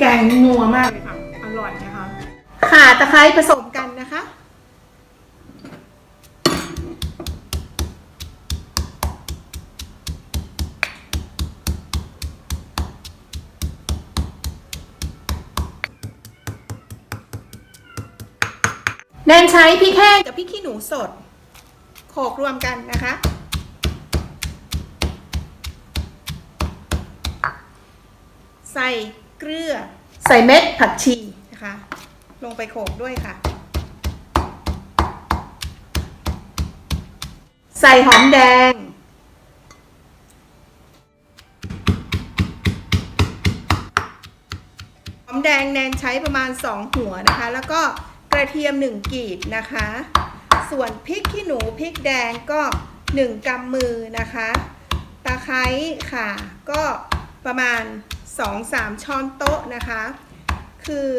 แกงนัวมากเลยค่ะ อร่อยนะคะ ข่าตะไคร้ผสมกันนะคะ แนนใช้พริกแห้งกับพริกขี้หนูสด โขลกรวมกันนะคะใส่ เกลือ ใส่เม็ดผักชีนะคะ ลงไปโขลกด้วยค่ะ ใส่หอมแดง หอมแดงแนนใช้ประมาณ 2 หัวนะคะ แล้วก็กระเทียม 1กีบนะคะ ส่วนพริกขี้หนูพริกแดงก็ 1กำมือนะคะ ตะไคร้ค่ะก็ประมาณ 2-3 ช้อนโต๊ะนะคะ คือ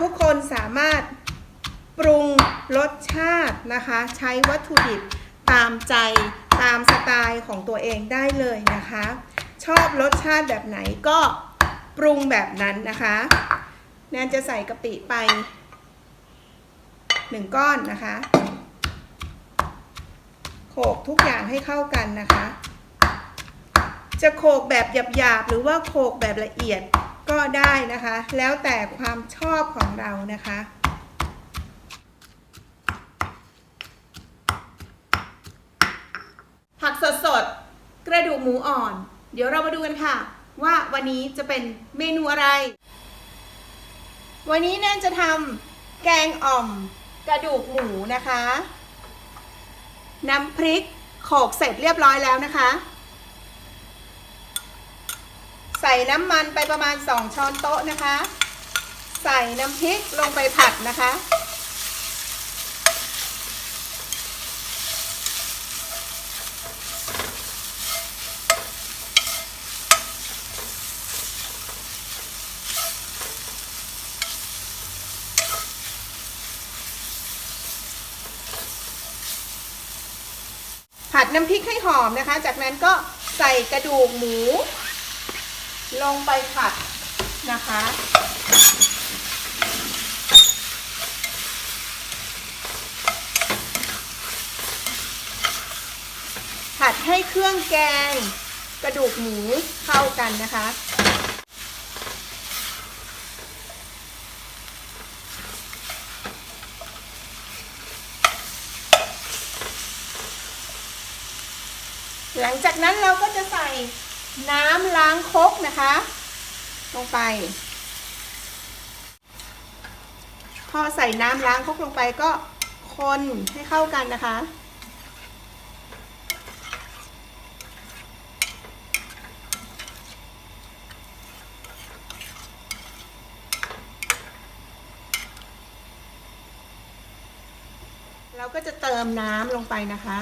ทุกคนสามารถปรุงรสชาตินะคะ ใช้วัตถุดิบตามใจตามสไตล์ของตัวเองได้เลยนะคะ ชอบรสชาติแบบไหนก็ปรุงแบบนั้นนะคะแนนจะใส่กะปิไปหนึ่งก้อนนะคะ โขลกทุกอย่างให้เข้ากันนะคะ จะโขกแบบหยาบๆ หรือว่าโขกแบบละเอียดก็ได้นะคะ แล้วแต่ความชอบของเรานะคะผักสดๆกระดูกหมูอ่อน เดี๋ยวเรามาดูกันค่ะ ว่าวันนี้จะเป็นเมนูอะไร วันนี้แนนจะทำแกงอ่อมกระดูกหมูนะคะ น้ำพริกโขกเสร็จเรียบร้อยแล้วนะคะ ใส่น้ำมันไปประมาณ 2 ช้อนโต๊ะนะคะ ใส่น้ำพริกลงไปผัดนะคะ ผัดน้ำพริกให้หอมนะคะ จากนั้นก็ใส่กระดูกหมู ลงไปผัดนะคะ ผัดให้เครื่องแกงกระดูกหมูเข้ากันนะคะหลังจากนั้นเราก็จะใส่ น้ำล้างครกนะคะ ลงไป พอใส่น้ำล้างครกลงไปก็คนให้เข้ากันนะคะ เราก็จะเติมน้ำลงไปนะคะ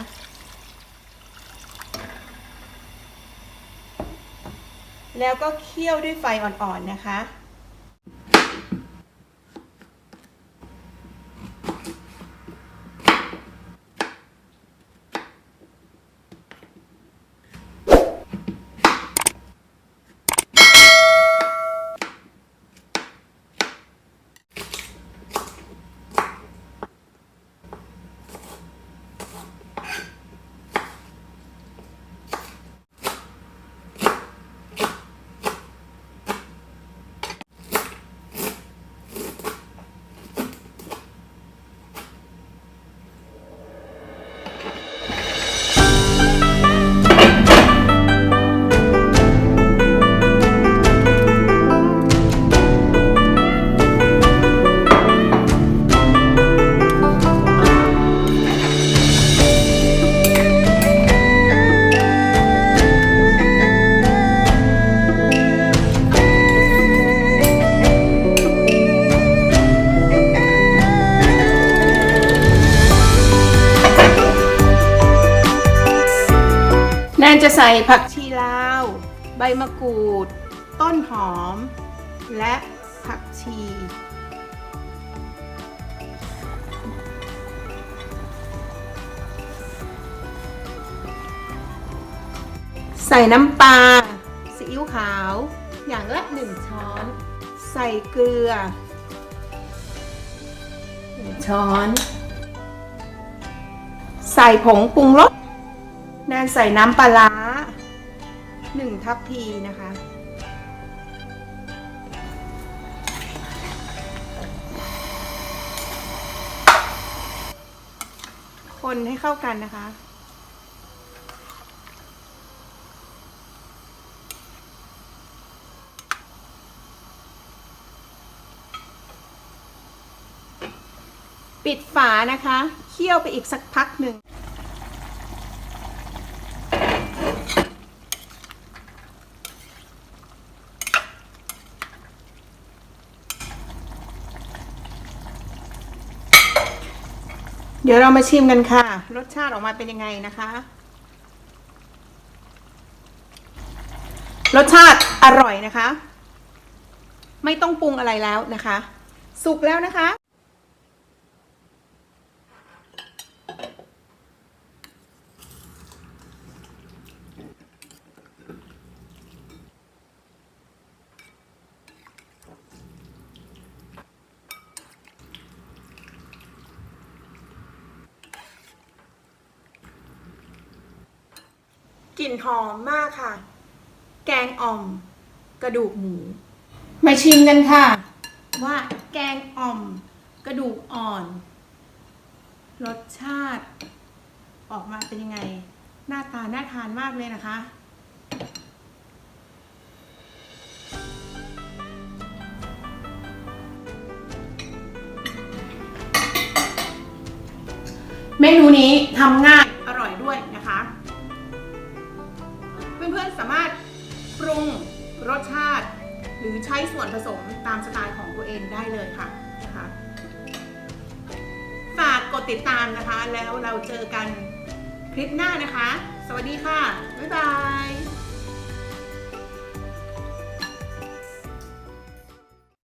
แล้วก็เคี่ยวด้วยไฟอ่อนๆนะคะ จะใส่ผักชีลาว ใบมะกรูด ต้นหอม และผักชี ใส่น้ำปลาซีอิ๊วขาว อย่างละหนึ่งช้อน ใส่เกลือหนึ่งช้อน ใส่ผงปรุงรส แนนใส่น้ำปลาร้าหนึ่งทัพพีนะคะ คนให้เข้ากันนะคะปิดฝานะคะ เคี่ยวไปอีกสักพักหนึ่ง ดี๋ยวเรามาชิมกันค่ะ รสชาติออกมาเป็นยังไงนะคะ รสชาติอร่อยนะคะ ไม่ต้องปรุงอะไรแล้วนะคะ สุกแล้วนะคะ กลิ่นหอมมากค่ะ แกงอ่อม กระดูกหมู มาชิมกันค่ะ ว่าแกงอ่อม กระดูกอ่อน รสชาติ ออกมาเป็นยังไง หน้าตาน่าทานมากเลยนะคะ เมนูนี้ทำง่ายอร่อยด้วย สามารถปรุงรสชาติ หรือใช้ส่วนผสมตามสไตล์ของตัวเองได้เลยค่ะนะคะฝากกดติดตามนะคะ แล้วเราเจอกันคลิปหน้านะคะ สวัสดีค่ะ บ๊ายบาย